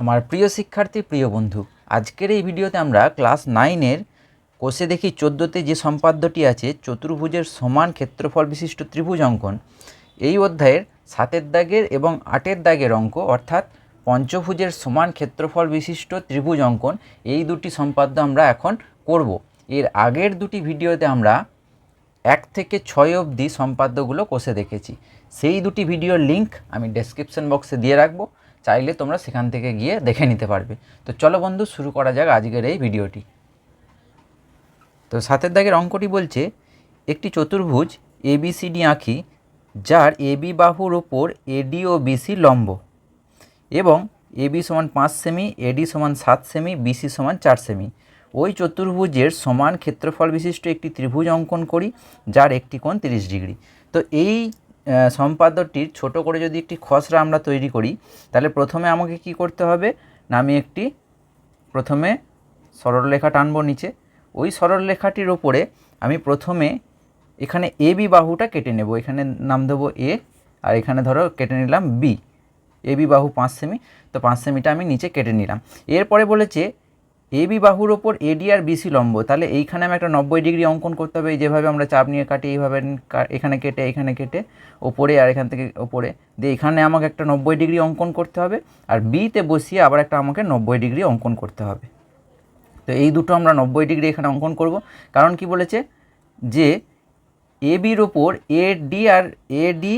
আমার প্রিয় শিক্ষার্থী, প্রিয় বন্ধু, আজকের এই ভিডিওতে আমরা ক্লাস নাইনের কোষে দেখি চোদ্দোতে যে সম্পাদ্যটি আছে, চতুর্ভুজের সমান ক্ষেত্রফল বিশিষ্ট ত্রিভুজ অঙ্কন। এই অধ্যায়ের সাতের দাগের এবং আটের দাগের অঙ্ক, অর্থাৎ পঞ্চভুজের সমান ক্ষেত্রফল বিশিষ্ট ত্রিভুজ অঙ্কন, এই দুটি সম্পাদ্য আমরা এখন করব। এর আগের দুটি ভিডিওতে আমরা এক থেকে ছয় অবধি সম্পাদ্যগুলো কষে দেখেছি। সেই দুটি ভিডিওর লিঙ্ক আমি ডেসক্রিপশন বক্সে দিয়ে রাখব। চাইলে তোমরা সেখান থেকে গিয়ে দেখে নিতে পারবে। তো চলো বন্ধু, শুরু করা যাক আজকের এই ভিডিওটি। তো সাতের দাগের অঙ্কটি বলছে, একটি চতুর্ভুজ এবিসিডি আঁকি যার এবি বাহুর ওপর এডি ও বিসি লম্ব এবং এবি সমান পাঁচ সেমি এডি সমান সাত সেমি বিসি সমান চার সেমি। ওই চতুর্ভুজের সমান ক্ষেত্রফল বিশিষ্ট একটি ত্রিভুজ অঙ্কন করি, যার একটি কোণ তিরিশ ডিগ্রি। তো এই সম্পাদ্যটির ছোট করে যদি একটি খসড়া আমরা তৈরি করি, তাহলে প্রথমে আমাকে কি করতে হবে? না আমি একটি প্রথমে সরলরেখা টানব নিচে। ওই সরলরেখাটির ওপরে আমি প্রথমে এখানে এ বি বাহুটা কেটে নেব। এখানে নাম দেবো এ, আর এখানে ধরো কেটে নিলাম বি। এ বি বাহু পাঁচ সেমি, তো পাঁচ সেমিটা আমি নিচে কেটে নিলাম। এরপরে বলেছে এ বি বাহুর ওপর এডি আর বিসি লম্ব, তাহলে এইখানে আমি একটা নব্বই ডিগ্রি অঙ্কন করতে হবে যেভাবে আমরা চাপ নিয়ে কাটি, এইভাবে এখানে কেটে এখানে কেটে, ওপরে আর এখান থেকে ওপরে। দিয়ে এখানে আমাকে একটা নব্বই ডিগ্রি অঙ্কন করতে হবে, আর বিতে বসিয়ে আবার একটা আমাকে নব্বই ডিগ্রি অঙ্কন করতে হবে। তো এই দুটো আমরা নব্বই ডিগ্রি এখানে অঙ্কন করব। কারণ কি বলেছে? যে এ বির ওপর এ ডি আর এ ডি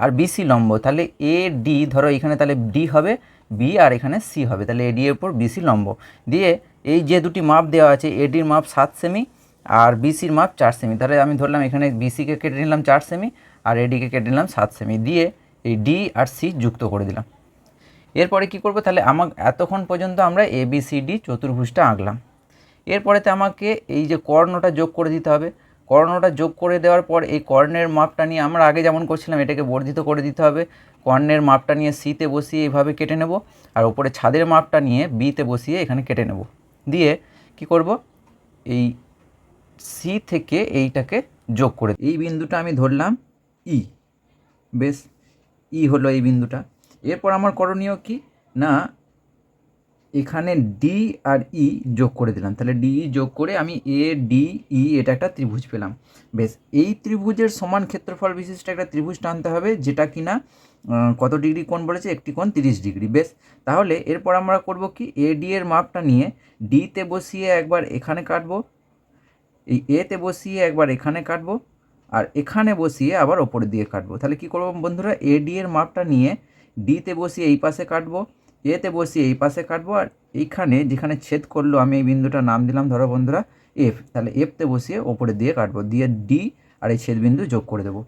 আর বিসি লম্ব, তাহলে এ ডি, ধরো এখানে তাহলে ডি হবে বি আর এখানে সি হবে। তাহলে এডি এর উপর বিসি লম্ব। দিয়ে এই যে দুটি মাপ দেওয়া আছে এডির মাপ সাত সেমি আর বিসির মাপ চার সেমি তাহলে আমি ধরলাম এখানে বিসিকে কেটে নিলাম চার সেমি আর এডিকে কেটে নিলাম সাত সেমি দিয়ে এই ডি আর সি যুক্ত করে দিলাম। এরপরে কি করব? তাহলে আমার এতক্ষণ পর্যন্ত আমরা এ বি সি ডি চতুর্ভুজটা আঁকলাম। এরপরেতে আমাকে এই যে কর্ণটা যোগ করে দিতে হবে। কর্ণটা যোগ করে দেওয়ার পর এই কর্ণের মাপটা নিয়ে আমরা আগে যেমন করছিলাম, এটাকে বর্ধিত করে দিতে হবে। কর্ণের মাপটা নিয়ে সিতে বসিয়ে এইভাবে কেটে নেব আর ওপরে ছাদের মাপটা নিয়ে বিতে বসিয়ে এখানে কেটে নেব। দিয়ে কি করব? এই সি থেকে এইটাকে যোগ করে এই বিন্দুটা আমি ধরলাম ই বেশ ই হলো এই বিন্দুটা। এরপর আমার করণীয় কি? না এখানে ডি আর ই যোগ করে দিলাম। তাহলে ডি ই যোগ করে আমি এ ডি ই এটা একটা ত্রিভুজ পেলাম। বেশ, এই ত্রিভুজের সমান ক্ষেত্রফল বিশিষ্ট একটা ত্রিভুজ টানতে হবে, যেটা কিনা কত ডিগ্রি কোণ বলেছে? একটি কোণ তিরিশ ডিগ্রি। বেশ, তাহলে এরপর আমরা করব কি? এ ডি এর মাপটা নিয়ে ডিতে বসিয়ে একবার এখানে কাটবো। এই এতে বসিয়ে একবার এখানে কাটবো আর এখানে বসিয়ে আবার ওপরের দিকে কাটবো। তাহলে কি করব বন্ধুরা? এ ডি এর মাপটা নিয়ে ডিতে বসিয়ে এই পাশে কাটবো। এতে বসিয়ে এই পাশে কাটবো আর এইখানে যেখানে ছেদ করল, আমি এই বিন্দুটার নাম দিলাম, ধরো বন্ধুরা এফ তাহলে এফতে বসিয়ে ওপরে দিয়ে কাটবো, দিয়ে ডি আর এই ছেদ বিন্দু যোগ করে দেবো।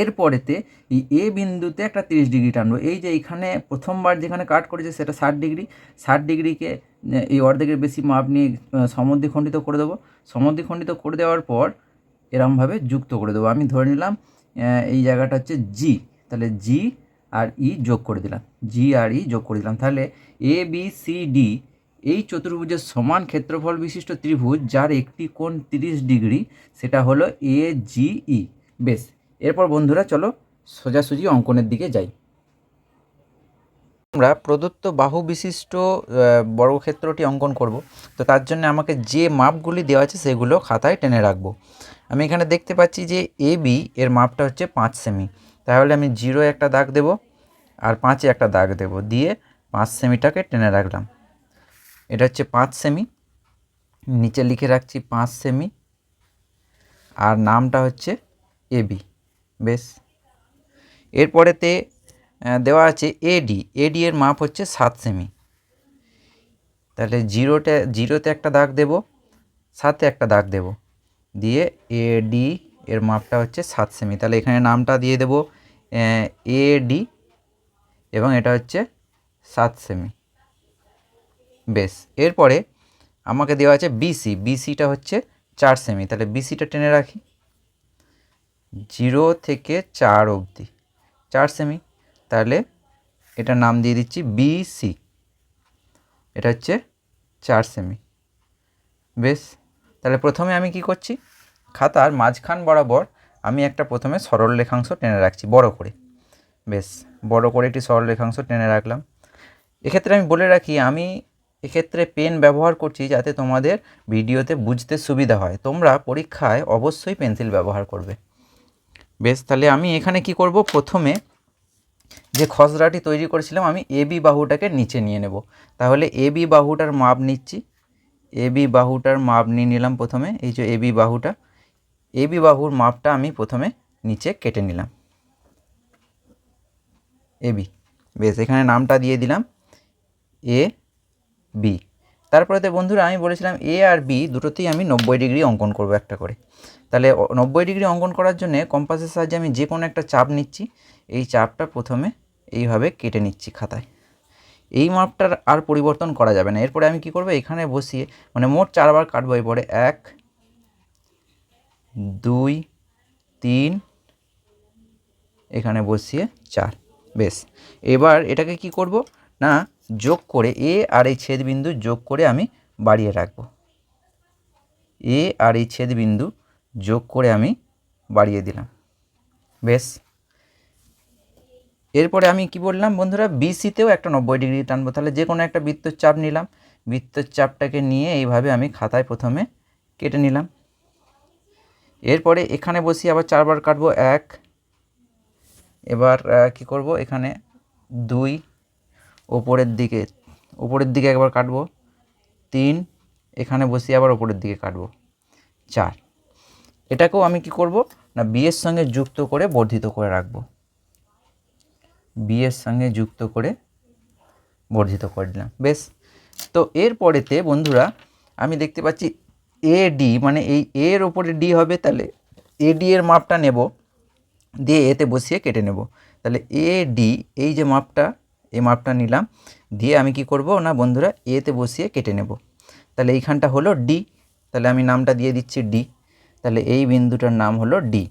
এরপরেতে এই এ বিন্দুতে একটা তিরিশ ডিগ্রি টানবো। এই যে এখানে প্রথমবার যেখানে কাট করেছে সেটা ষাট ডিগ্রি। ষাট ডিগ্রিকে এই অর্ধেকের বেশি মাপ নিয়ে সমদ্বিখণ্ডিত করে দেবো। সমদ্বিখণ্ডিত করে দেওয়ার পর এরমভাবে যুক্ত করে দেবো। আমি ধরে নিলাম এই জায়গাটা হচ্ছে জি তাহলে জি আর ই যোগ করে দিলাম। জি আর ই যোগ করে দিলাম। তাহলে এ বি সি ডি এই চতুর্ভুজের সমান ক্ষেত্রফল বিশিষ্ট ত্রিভুজ যার একটি কোণ তিরিশ ডিগ্রি, সেটা হলো এ জি ই বেশ, এরপর বন্ধুরা চলো সোজাসুজি অঙ্কনের দিকে যাই। আমরা প্রদত্ত বাহু বিশিষ্ট বর্গক্ষেত্রটি অঙ্কন করব। তো তার জন্য আমাকে যে মাপগুলি দেওয়া আছে সেগুলো খাতায় টেনে রাখব। আমি এখানে দেখতে পাচ্ছি যে এ বি এর মাপটা হচ্ছে পাঁচ সেমি। তাহলে আমি জিরো একটা দাগ দেব আর পাঁচে একটা দাগ দেব। দিয়ে পাঁচ সেমিটাকে টেনে রাখলাম। এটা হচ্ছে পাঁচ সেমি। নিচে লিখে রাখছি পাঁচ সেমি। আর নামটা হচ্ছে এবি বেশ। এরপরেতে দেওয়া আছে এডি এডি এর মাপ হচ্ছে সাত সেমি। তাহলে জিরোটা, জিরোতে একটা দাগ দেব, সাতে একটা দাগ দেব। দিয়ে এডি এর মাপটা হচ্ছে সাত সেমি। তাহলে এখানে নামটা দিয়ে দেব। এডি এবং এটা হচ্ছে সাত সেমি। বেশ, এরপরে আমাকে দেওয়া আছে বিসি বিসিটা হচ্ছে চার সেমি। তাহলে বিসিটা টেনে রাখি। জিরো থেকে চার অবধি। চার সেমি। তাহলে এটার নাম দিয়ে দিচ্ছি বিসি এটা হচ্ছে চার সেমি। বেশ, তাহলে প্রথমে আমি কি করছি? খাতার মাঝখান বরাবর আমি একটা প্রথমে সরল রেখাংশ টেনে রাখছি, বড় করে। বেশ, বড় করে একটি সরল রেখাংশ টেনে রাখলাম। এক্ষেত্রে আমি বলে রাখি, আমি এক্ষেত্রে পেন ব্যবহার করছি যাতে তোমাদের ভিডিওতে বুঝতে সুবিধা হয়। তোমরা পরীক্ষায় অবশ্যই পেন্সিল ব্যবহার করবে। বেশ, তাহলে আমি এখানে কি করব? প্রথমে যে খসড়াটি তৈরি করেছিলাম, আমি এ বি বাহুটাকে নিচে নিয়ে নেব। তাহলে এ বি বাহুটার মাপ নিচ্ছি। এ বি বাহুটার মাপ নিয়ে নিলাম প্রথমে, এই যে এ বি বাহুটা। এ বি বাহুর মাপটা আমি প্রথমে নিচে কেটে নিলাম। এ বি, বেশ, এখানে নামটা দিয়ে দিলাম। এ বি, তারপরেতে বন্ধুরা আমি বলেছিলাম এ আর বি দুটোতেই আমি নব্বই ডিগ্রি অঙ্কন করব একটা করে। তাহলে নব্বই ডিগ্রি অঙ্কন করার জন্য কম্পাসের সাহায্যে আমি যে কোনো একটা চাপ নিচ্ছি, এই চাপটা প্রথমে এইভাবে কেটে নিচ্ছি খাতায়। এই মাপটার আর পরিবর্তন করা যাবে না। এরপরে আমি কি করব? এখানে বসিয়ে মানে মোট চারবার কাটবো। এরপরে এক দুই, তিন, এখানে বসিয়ে চার। বেশ। এবার এটাকে কি করব? না, যোগ করে এ আর এই ছেদবিন্দু যোগ করে আমি বাড়িয়ে রাখব। এ আর এই ছেদবিন্দু যোগ করে আমি বাড়িয়ে দিলাম। বেশ। এরপরে আমি কি বললাম বন্ধুরা? বিসিতেও একটা নব্বই ডিগ্রি টানবো। তাহলে যে কোনো একটা বৃত্তর চাপ নিলাম। বৃত্তর চাপটাকে নিয়ে এইভাবে আমি খাতায় প্রথমে কেটে নিলাম। এরপরে এখানে বসি আবার চারবার কাটবো, এক, এবার কি করব? এখানে দুই, ওপরের দিকে ওপরের দিকে একবার কাটবো, তিন, এখানে বসিয়ে আবার ওপরের দিকে কাটবো, চার। এটাকেও আমি কি করব? না বিয়ের সঙ্গে যুক্ত করে বর্ধিত করে রাখব। বিয়ের সঙ্গে যুক্ত করে বর্ধিত করে দিলাম, বেশ। তো এর পরেতে বন্ধুরা, আমি দেখতে পাচ্ছি এ ডি মানে এই এর ওপরে ডি হবে, তাহলে এ ডি এর মাপটা নেব, দিয়ে এতে বসিয়ে কেটে নেব। তাহলে এ ডি এই যে মাপটা, এই মাপটা নিলাম, দিয়ে আমি কি করব, না বন্ধুরা এতে বসিয়ে কেটে নেব। তাহলে এইখানটা হলো ডি তাহলে আমি নামটা দিয়ে দিচ্ছি ডি তাহলে এই বিন্দুটার নাম হলো ডি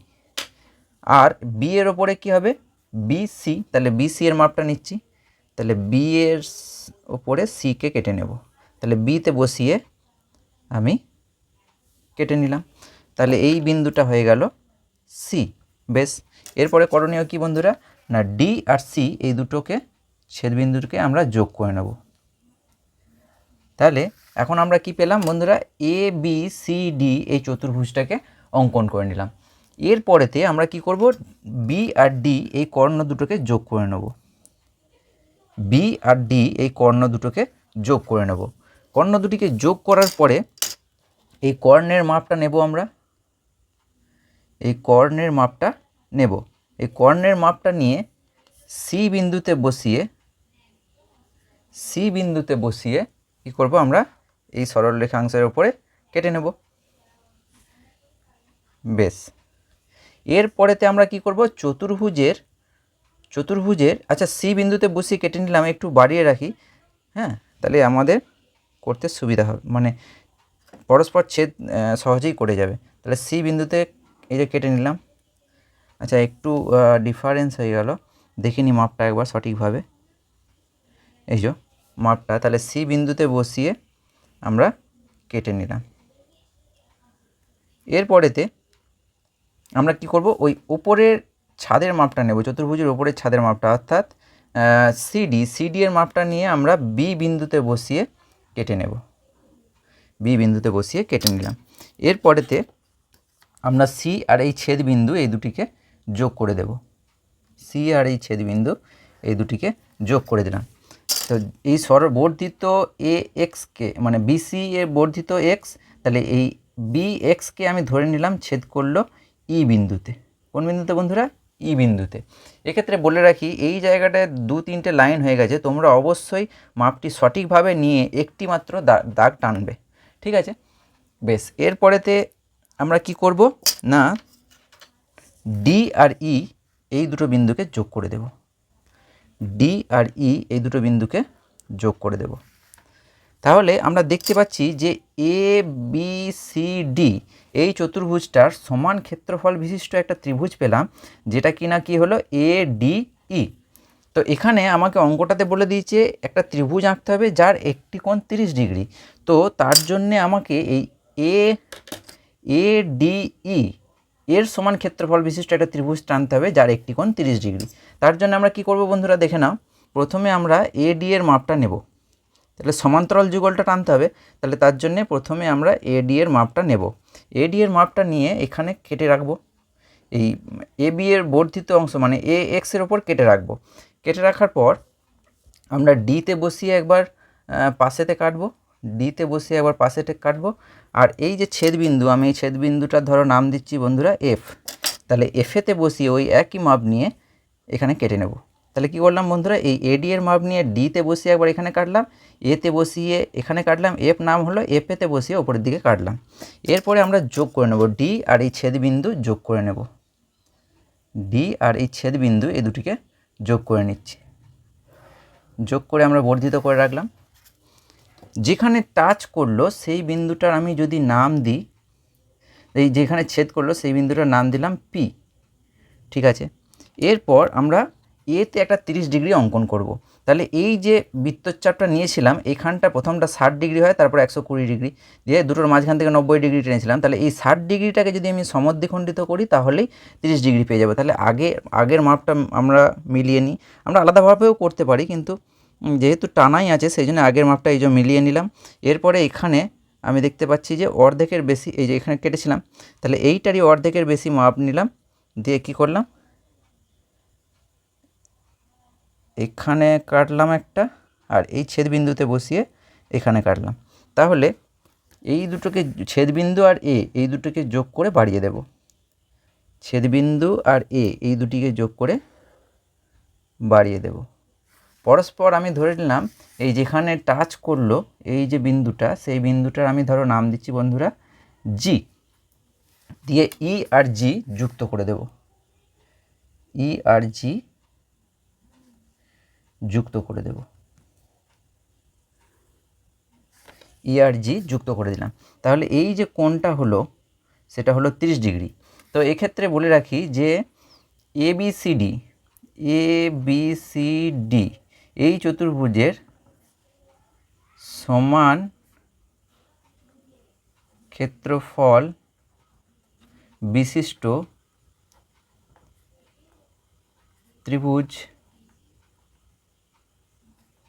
আর বি এর ওপরে কি হবে? বি সি তাহলে বি সি এর মাপটা নিচ্ছি। তাহলে বি এর ওপরে সিকে কেটে নেব। তাহলে বিতে বসিয়ে আমি কেটে নিলাম। তাহলে এই বিন্দুটা হয়ে গেল সি বেশ, এরপরে করণীয় কি বন্ধুরা? না ডি আর সি এই দুটোকে, ছেদবিন্দুকে আমরা যোগ করে নেব। তাহলে এখন আমরা কি পেলাম বন্ধুরা? এ বি সি ডি এই চতুর্ভুজটাকে অঙ্কন করে নিলাম। এরপরেতে আমরা কি করব? বি আর ডি এই কর্ণ দুটোকে যোগ করে নেব। বি আর ডি এই কর্ণ দুটোকে যোগ করে নেব। কর্ণ দুটিকে যোগ করার পরে এই কর্ণের মাপটা নেব আমরা। এই কর্ণের মাপটা নেব। এই কর্ণের মাপটা নিয়ে সি বিন্দুতে বসিয়ে সি বিন্দুতে বসিয়ে কি করব আমরা? এই সরল রেখাংশের উপরে কেটে নেব। বেশ। এরপরেতে আমরা কি করব? চতুর্ভুজের চতুর্ভুজের আচ্ছা সি বিন্দুতে বসিয়ে কেটে নিলাম, একটু বাড়িয়ে রাখি। হ্যাঁ তাহলে আমাদের করতে সুবিধা হবে। মানে পরস্পর ছেদ সহজেই করে যাবে। তাহলে সি বিন্দুতে এই যে কেটে নিলাম। আচ্ছা একটু ডিফারেন্স হয়ে গেল। দেখিনি মাপটা একবার সঠিকভাবে। এই যে মাপটা, তাহলে সি বিন্দুতে বসিয়ে আমরা কেটে নিলাম। এরপরেতে আমরা কি করব? ওই উপরের ছাদের মাপটা নেব, চতুর্ভুজের উপরের ছাদের মাপটা। অর্থাৎ সিডি সিডি এর মাপটা নিয়ে আমরা বি বিন্দুতে বসিয়ে কেটে নেব। বি বিন্দুতে বসিয়ে কেটে নিলাম। এরপরেতে আমরা সি আর এই ছেদ বিন্দু এই দুটিকে যোগ করে দেব। সি আর এই ছেদ বিন্দু এই দুটিকে যোগ করে দিলাম। তো এই সর বর্ধিত এ এক্সকে মানে বিসি এর বর্ধিত এক্স, তাহলে এই বি এক্সকে আমি ধরে নিলাম ছেদ করল ই বিন্দুতে। কোন বিন্দুতে বন্ধুরা? ই বিন্দুতে। এক্ষেত্রে বলে রাখি, এই জায়গাটায় দু তিনটে লাইন হয়ে গেছে, তোমরা অবশ্যই মাপটি সঠিকভাবে নিয়ে একটি মাত্র দাগ টানবে। ঠিক আছে? বেশ, এরপরেতে আমরা কি করব? না ডি আর ই এই দুটো বিন্দুকে যোগ করে দেব। ডি আর ই এই দুটো বিন্দুকে যোগ করে দেব। তাহলে আমরা দেখতে পাচ্ছি যে এ বি সি ডি এই চতুর্ভুজটার সমান ক্ষেত্রফল বিশিষ্ট একটা ত্রিভুজ পেলাম, যেটা কিনা কি হলো? এ ডি ই তো এখানে আমাকে অঙ্কটাতে বলে দিয়েছে, একটা ত্রিভুজ আঁকতে হবে যার একটি কোণ তিরিশ ডিগ্রি। তো তার জন্যে আমাকে এই এ এ ডি ই এর সমান ক্ষেত্রফল বিশিষ্ট একটা ত্রিভুজ টানতে হবে যার একটি কোণ তিরিশ ডিগ্রি। তার জন্য আমরা কি করব বন্ধুরা দেখে নাও। প্রথমে আমরা এডি এর মাপটা নেব। তাহলে সমান্তরাল যুগলটা টানতে হবে। তাহলে তার জন্যে প্রথমে আমরা এডি এর মাপটা নেব। এডি এর মাপটা নিয়ে এখানে কেটে রাখব। এই এ বি এর বর্ধিত অংশ মানে এ এক্সের ওপর কেটে রাখব। কেটে রাখার পর আমরা ডিতে বসিয়ে একবার পাশেতে কাটবো। ডিতে বসিয়ে একবার পাশেতে কাটবো। আর এই যে ছেদবিন্দু, আমি এই ছেদবিন্দুটার ধরো নাম দিচ্ছি বন্ধুরা এফ তাহলে এফেতে বসিয়ে ওই একই মাপ নিয়ে এখানে কেটে নেব। তাহলে কি করলাম বন্ধুরা, এই এডি এর মাপ নিয়ে ডিতে বসিয়ে একবার এখানে কাটলাম এতে বসিয়ে এখানে কাটলাম এফ নাম হলো এফেতে বসিয়ে ওপরের দিকে কাটলাম। এরপরে আমরা যোগ করে নেব ডি আর এই ছেদবিন্দু যোগ করে নেব। ডি আর এই ছেদবিন্দু এই দুটিকে যোগ করে নিচ্ছি। যোগ করে আমরা বর্ধিত করে রাখলাম। যেখানে টাচ করল, সেই বিন্দুটার আমি যদি নাম দিই, এই যেখানে ছেদ করল, সেই বিন্দুটার নাম দিলাম পি ঠিক আছে? এরপর আমরা এতে একটা 30 ডিগ্রি অঙ্কন করব। তাহলে এই যে বৃত্তচাপটা নিয়েছিলাম, এখানটা প্রথমটা ষাট ডিগ্রি হয়, তারপর একশো কুড়ি ডিগ্রি। দিয়ে দুটোর মাঝখান থেকে নব্বই ডিগ্রি টেনেছিলাম তাহলে এই ষাট ডিগ্রিটাকে যদি আমি সমদ্বিখণ্ডিত করি, তাহলেই তিরিশ ডিগ্রি পেয়ে যাব। তাহলে আগে, আগের মাপটা আমরা মিলিয়ে নিই। আমরা আলাদাভাবেও করতে পারি, কিন্তু যেহেতু টানাই আছে সেই জন্য আগের মাপটা এই যে মিলিয়ে নিলাম। এরপরে এখানে আমি দেখতে পাচ্ছি যে অর্ধেকের বেশি, এই যে এখানে কেটেছিলাম, তাহলে এইটারই অর্ধেকের বেশি মাপ নিলাম। দিয়ে কী করলাম? এখানে কাটলাম একটা, আর এই ছেদবিন্দুতে বসিয়ে এখানে কাটলাম। তাহলে এই দুটোকে ছেদবিন্দু আর এ, এই দুটোকে যোগ করে বাড়িয়ে দেব। ছেদবিন্দু আর এ, এই দুটিকে যোগ করে বাড়িয়ে দেব। পরস্পর আমি ধরে নিলাম, এই যেখানে টাচ করল, এই যে বিন্দুটা, সেই বিন্দুটার আমি ধরো নাম দিচ্ছি বন্ধুরা জি দিয়ে ই আর জি যুক্ত করে দেব। ই আর জি যুক্ত করে দেব। ইআরজি যুক্ত করে দিলাম। তাহলে এই যে কোণটা হলো, সেটা হলো 30 ডিগ্রি। তো এক্ষেত্রে বলে রাখি যে A B C D A B C D এই চতুর্ভুজের সমান ক্ষেত্রফল বিশিষ্ট ত্রিভুজ।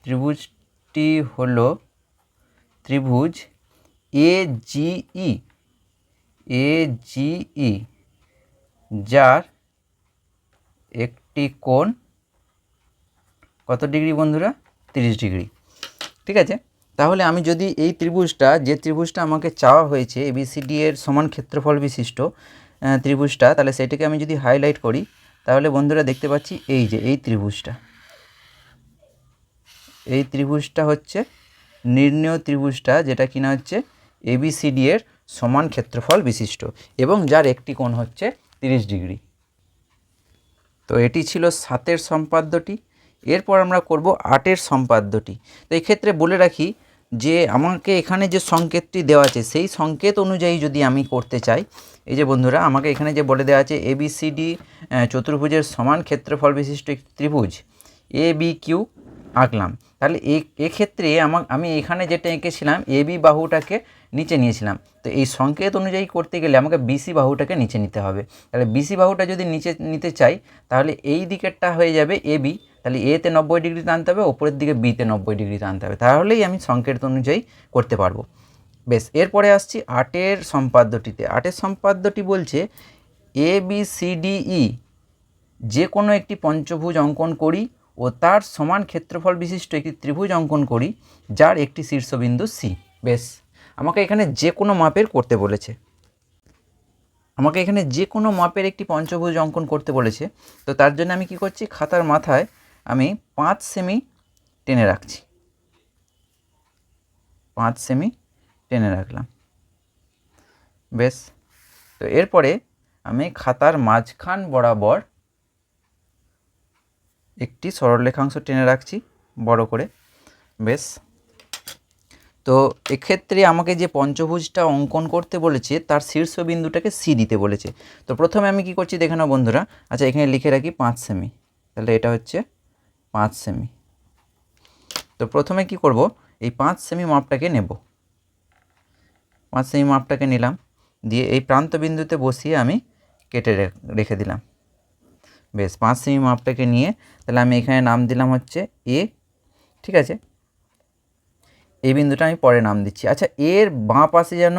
ত্রিভুজটি হল ত্রিভুজ এ জিই এ জিই যার একটি কোণ কত ডিগ্রি বন্ধুরা? তিরিশ ডিগ্রি। ঠিক আছে? তাহলে আমি যদি এই ত্রিভুজটা, যে ত্রিভুজটা আমাকে চাওয়া হয়েছে এবিসিডি এর সমান ক্ষেত্রফল বিশিষ্ট ত্রিভুজটা, তাহলে সেটাকে আমি যদি হাইলাইট করি, তাহলে বন্ধুরা দেখতে পাচ্ছি এই যে, এই ত্রিভুজটা। এই ত্রিভুজটা হচ্ছে নির্ণয় ত্রিভুজটা, যেটা কিনা হচ্ছে এবিসিডি এর সমান ক্ষেত্রফল বিশিষ্ট, এবং যার একটি কোণ হচ্ছে তিরিশ ডিগ্রি। তো এটি ছিল সাতের সম্পাদ্যটি। এরপর আমরা করব আটের সম্পাদ্যটি। তো এক্ষেত্রে বলে রাখি যে, আমাকে এখানে যে সংকেতটি দেওয়া আছে, সেই সংকেত অনুযায়ী যদি আমি করতে চাই, এই যে বন্ধুরা, আমাকে এখানে যে বলে দেওয়া আছে এবিসিডি চতুর্ভুজের সমান ক্ষেত্রফল বিশিষ্ট একটি ত্রিভুজ, এ, বি, কিউ, আঁকলাম। তাহলে এক্ষেত্রে আমার আমি এখানে যেটা এঁকেছিলাম, এ, বি বাহুটাকে নিচে নিয়েছিলাম। তো এই সংকেত অনুযায়ী করতে গেলে আমাকে বিসি বাহুটাকে নিচে নিতে হবে। তাহলে বিসি বাহুটা যদি নিচে নিতে চাই, তাহলে এই দিকেরটা হয়ে যাবে এ, বি তাহলে এতে নব্বই ডিগ্রি টানতে হবে ওপরের দিকে বিতে নব্বই ডিগ্রি টানতে হবে। তাহলেই আমি সংকেত অনুযায়ী করতে পারব। বেশ, এরপরে আসছি আটের সম্পাদ্যটিতে। আটের সম্পাদ্যটি বলছে A B C D E যে কোনো একটি পঞ্চভুজ অঙ্কন করি ও তার সমান ক্ষেত্রফল বিশিষ্ট একটি ত্রিভুজ অঙ্কন করি, যার একটি শীর্ষবিন্দু সি বেশ, আমাকে এখানে যে কোনো মাপের করতে বলেছে। আমাকে এখানে যে কোনো মাপের একটি পঞ্চভুজ অঙ্কন করতে বলেছে। তো তার জন্য আমি কি করছি? খাতার মাথায় আমি পাঁচ সেমি টেনে রাখছি। পাঁচ সেমি টেনে রাখলাম। বেশ, তো এরপরে আমি খাতার মাঝখান বরাবর একটি সরলরেখাংশ টেনে রাখছি, বড় করে। বেশ, তো এক্ষেত্রে আমাকে যে পঞ্চভুজটা অঙ্কন করতে বলেছে, তার শীর্ষবিন্দুটাকে সি দিতে বলেছে। তো প্রথমে আমি কি করছি দেখে নাও বন্ধুরা। আচ্ছা এখানে লিখে রাখি পাঁচ সেমি তাহলে এটা হচ্ছে পাঁচ সেমি তো প্রথমে কি করব? এই পাঁচ সেমি মাপটাকে নেব। পাঁচ সেমি মাপটাকে নিলাম। দিয়ে এই প্রান্ত বিন্দুতে বসিয়ে আমি কেটে রেখে দিলাম। বেশ, পাঁচ সেমি মাপটাকে নিয়ে তাহলে আমি এখানে নাম দিলাম হচ্ছে এ ঠিক আছে? এই বিন্দুটা আমি পরে নাম দিচ্ছি। আচ্ছা এর বাঁ পাশে যেন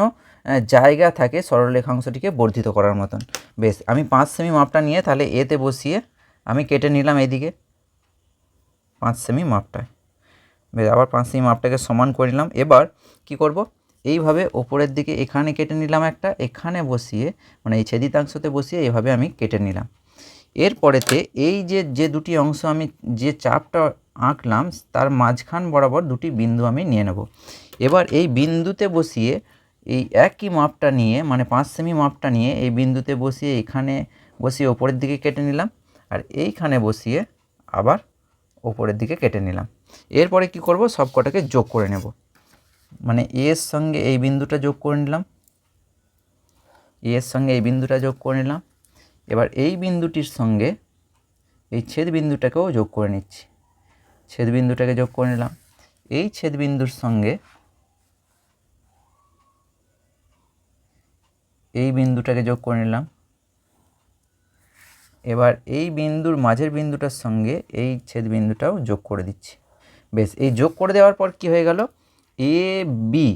জায়গা থাকে সরলরেখাংশটিকে বর্ধিত করার মতন। বেশ, আমি পাঁচ সেমি মাপটা নিয়ে তাহলে এতে বসিয়ে আমি কেটে নিলাম এইদিকে। পাঁচ সেমি মাপটায় বেশ, আবার পাঁচ সেমি মাপটাকে সমান করে নিলাম। এবার কি করব? এইভাবে ওপরের দিকে এখানে কেটে নিলাম একটা, এখানে বসিয়ে মানে এই ছেদিতাংশতে বসিয়ে এইভাবে আমি কেটে নিলাম। এরপরেতে এই যে যে দুটি অংশ আমি যে চাপটা আঁকলাম, তার মাঝখান বরাবর দুটি বিন্দু আমি নিয়ে নেব। এবার এই বিন্দুতে বসিয়ে এই একই মাপটা নিয়ে মানে পাঁচ সেমি মাপটা নিয়ে এই বিন্দুতে বসিয়ে এখানে বসিয়ে ওপরের দিকে কেটে নিলাম। আর এইখানে বসিয়ে আবার ওপরের দিকে কেটে নিলাম। এরপরে কি করব? সব কটাকে যোগ করে নেব। মানে এর সঙ্গে এই বিন্দুটা যোগ করে নিলাম। এর সঙ্গে এই বিন্দুটা যোগ করে নিলাম। এবার এই বিন্দুটির সঙ্গে এই ছেদ বিন্দুটাকেও যোগ করে নিচ্ছি। ছেদ বিন্দুটাকে যোগ করে নিলাম। এই ছেদ বিন্দুর সঙ্গে এই বিন্দুটাকে যোগ করে নিলাম। এবার এই বিন্দুর মাঝের বিন্দুটার সঙ্গে এই ছেদ বিন্দুটাও যোগ করে দিচ্ছি। বেশ, এই যোগ করে দেওয়ার পর কি হয়ে গেল? এ বি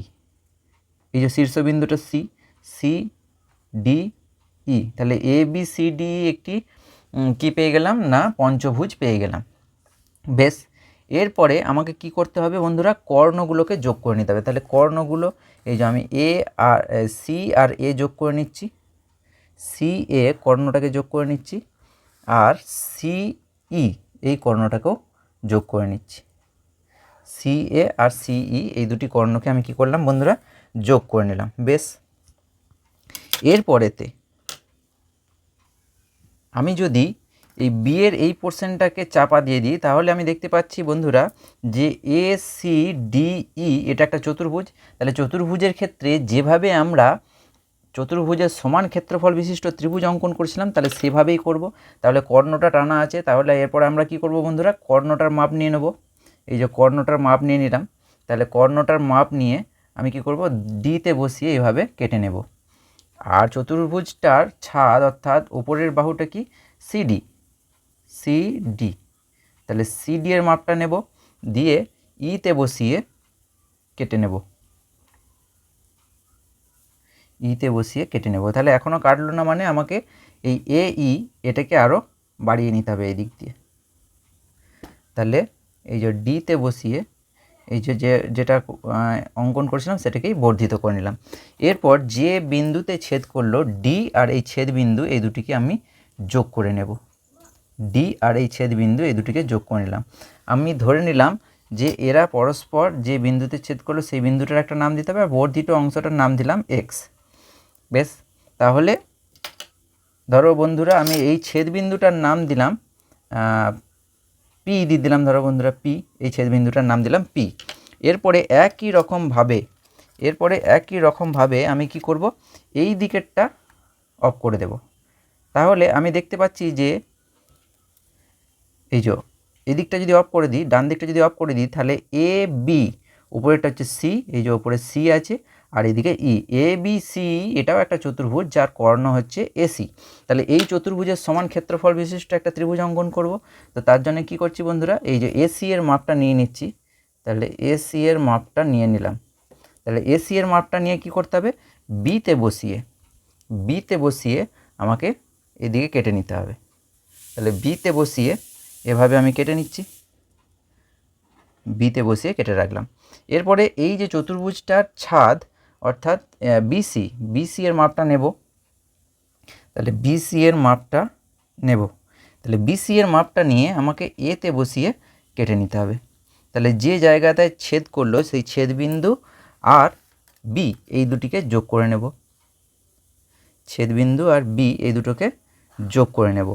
এই যে শীর্ষবিন্দুটা সি সি ডি ই তাহলে এ বি সি ডি একটি কি পেয়ে গেলাম? না, পঞ্চভুজ পেয়ে গেলাম। বেশ, এরপরে আমাকে কি করতে হবে বন্ধুরা? কর্ণগুলোকে যোগ করে নিতে হবে। তাহলে কর্ণগুলো, এই যে আমি এ আর সি আর এ যোগ করে নিচ্ছি। সি এ কর্ণটাকে যোগ করে নিচ্ছি। আর সি ই এই কর্ণটাকেও যোগ করে নিচ্ছি। সি এ আর সিই এই দুটি কর্ণকে আমি কি করলাম বন্ধুরা? যোগ করে নিলাম। বেশ। এরপরেতে আমি যদি এই বি এর এই পোর্শনটাকে চাপা দিয়ে দিই, তাহলে আমি দেখতে পাচ্ছি বন্ধুরা যে এ সি ডি ই এটা একটা চতুর্ভুজ। তাহলে চতুর্ভুজের ক্ষেত্রে যেভাবে আমরা চতুর্ভুজের সমান ক্ষেত্রফল বিশিষ্ট ত্রিভুজ অঙ্কন করেছিলাম, তাহলে সেভাবেই করব। তাহলে কর্ণটা টানা আছে, তাহলে এরপর আমরা কি করব বন্ধুরা? কর্ণটার মাপ নিয়ে নেব। এই যে কর্ণটার মাপ নিয়ে নিলাম, তাহলে কর্ণটার মাপ নিয়ে আমি কি করব? ডিতে বসিয়ে এইভাবে কেটে নেব। আর চতুর্ভুজটার ছাদ অর্থাৎ উপরের বাহুটা কি? সিডি সিডি তাহলে সিডি এর মাপটা নেব, দিয়ে ইতে বসিয়ে কেটে নেব। ইতে বসিয়ে কেটে নেব। তাহলে এখনও কাটলো না মানে আমাকে এই এ ই এটাকে আরও বাড়িয়ে নিতে হবে এই দিক দিয়ে। তাহলে এই যে ডিতে বসিয়ে এই যে যেটা অঙ্কন করেছিলাম সেটাকেই বর্ধিত করে নিলাম। এরপর যে বিন্দুতে ছেদ করল ডি আর এই ছেদ বিন্দু, এই দুটিকে আমি যোগ করে নেব। ডি আর এই ছেদ বিন্দু, এই দুটিকে যোগ করে নিলাম। আমি ধরে নিলাম যে এরা পরস্পর যে বিন্দুতে ছেদ করল সেই বিন্দুটার একটা নাম দিতে হবে আর বর্ধিত অংশটার নাম দিলাম এক্স। বেশ, তাহলে ধরো বন্ধুরা আমি এই ছেদ বিন্দুটার নাম দিলাম পি দিয়ে দিলাম ধরো বন্ধুরা পি, এই ছেদ বিন্দুটার নাম দিলাম পি। এরপরে একই রকমভাবে এরপরে একই রকমভাবে আমি কি করব? এই দিকেরটা অফ করে দেব। তাহলে আমি দেখতে পাচ্ছি যে, এই যে এই দিকটা যদি অফ করে দিই, ডান দিকটা যদি অফ করে দিই, তাহলে এ বি, উপরেরটা হচ্ছে সি, এই যে উপরে সি আছে আর এদিকে ই এ বি সি এটাও একটা চতুর্ভুজ যার কর্ণ হচ্ছে এসি তাহলে এই চতুর্ভুজের সমান ক্ষেত্রফল বিশিষ্ট একটা ত্রিভুজ অঙ্কন করব। তো তার জন্য কি করছি বন্ধুরা? এই যে এসি এর মাপটা নিয়ে নিচ্ছি। তাহলে এসি এর মাপটা নিয়ে নিলাম। তাহলে এসি এর মাপটা নিয়ে কি করতে হবে? বিতে বসিয়ে বিতে বসিয়ে আমাকে এদিকে কেটে নিতে হবে। তাহলে বিতে বসিয়ে এভাবে আমি কেটে নিচ্ছি। বিতে বসিয়ে কেটে রাখলাম। এরপরে এই যে চতুর্ভুজটার ছাদ অর্থাৎ বিসি বিসি এর মাপটা নেব। তাহলে বিসি এর মাপটা নেব। তাহলে বিসি এর মাপটা নিয়ে আমাকে এতে বসিয়ে কেটে নিতে হবে। তাহলে যে জায়গাটায় ছেদ করল, সেই ছেদবিন্দু আর বি এই দুটিকে যোগ করে নেব। ছেদবিন্দু আর বি এই দুটোকে যোগ করে নেব।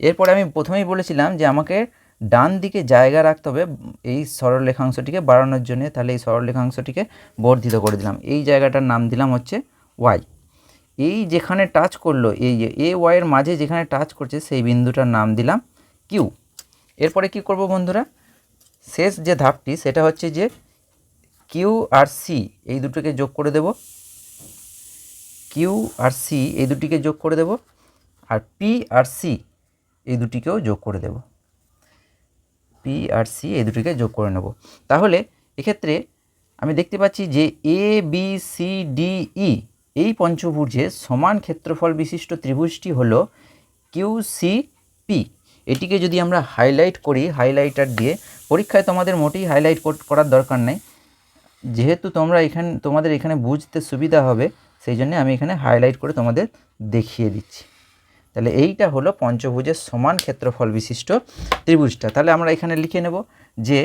এরপরে আমি প্রথমেই বলেছিলাম যে আমাকে ডান দিকে জায়গা রাখতে হবে, এই সরলরেখাংশটিকে বাড়ানোর জন্য, তাহলে এই সরলরেখাংশটিকে বর্ধিত করে দিলাম। এই জায়গাটার নাম দিলাম হচ্ছে ওয়াই এই যেখানে টাচ করল, এই এ ওয়াইয়ের মাঝে যেখানে টাচ করছে, সেই বিন্দুটার নাম দিলাম কিউ এরপরে কি করব বন্ধুরা? শেষ যে ধাপটি, সেটা হচ্ছে যে কিউ আর সি এই দুটোকে যোগ করে দেব। কিউ আর সি এই দুটিকে যোগ করে দেব। আর পি আর সি এই দুটিকেও যোগ করে দেব। পি আর সি এই দুটিকে যোগ করে নেব। তাহলে এক্ষেত্রে আমি দেখতে পাচ্ছি যে A B C D E এই পঞ্চভুজের সমান ক্ষেত্রফল বিশিষ্ট ত্রিভুজটি হলো কিউ সি পি এটিকে যদি আমরা হাইলাইট করি হাইলাইটার দিয়ে, পরীক্ষায় তোমাদের মোটেই হাইলাইট করার দরকার নেই। যেহেতু তোমরা এখানে, তোমাদের এখানে বুঝতে সুবিধা হবে, সেই জন্য আমি এখানে হাইলাইট করে তোমাদের দেখিয়ে দিচ্ছি। তাহলে এইটা হলো পঞ্চভুজের সমান ক্ষেত্রফল বিশিষ্ট ত্রিভুজটা। তাহলে আমরা এখানে লিখে নেব যে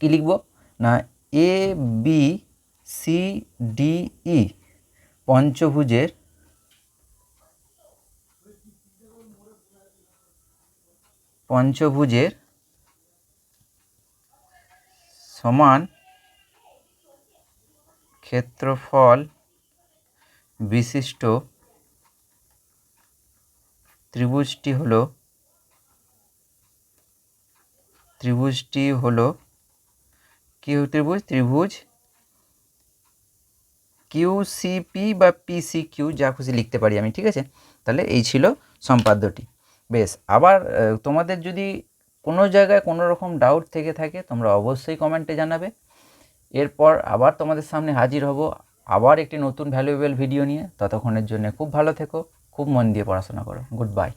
কি লিখব? না A B C D E পঞ্চভুজের পঞ্চভুজের সমান ক্ষেত্রফল বিশিষ্ট ত্রিভুজটি হলো ত্রিভুজটি হলো কি ত্রিভুজ ত্রিভুজ কিউ সিপি বা পিসি কিউ যা খুশি লিখতে পারি আমি, ঠিক আছে? তাহলে এই ছিল সম্পাদ্যটি। বেশ, আবার তোমাদের যদি কোনো জায়গায় কোনো রকম ডাউট থেকে থাকে, তোমরা অবশ্যই কমেন্টে জানাবে। এরপর আবার তোমাদের সামনে হাজির হব আবার একটি নতুন ভ্যালুয়েবল ভিডিও নিয়ে। ততক্ষণের জন্য খুব ভালো থেকো। খুব মন দিয়ে পড়াশোনা করো। Good bye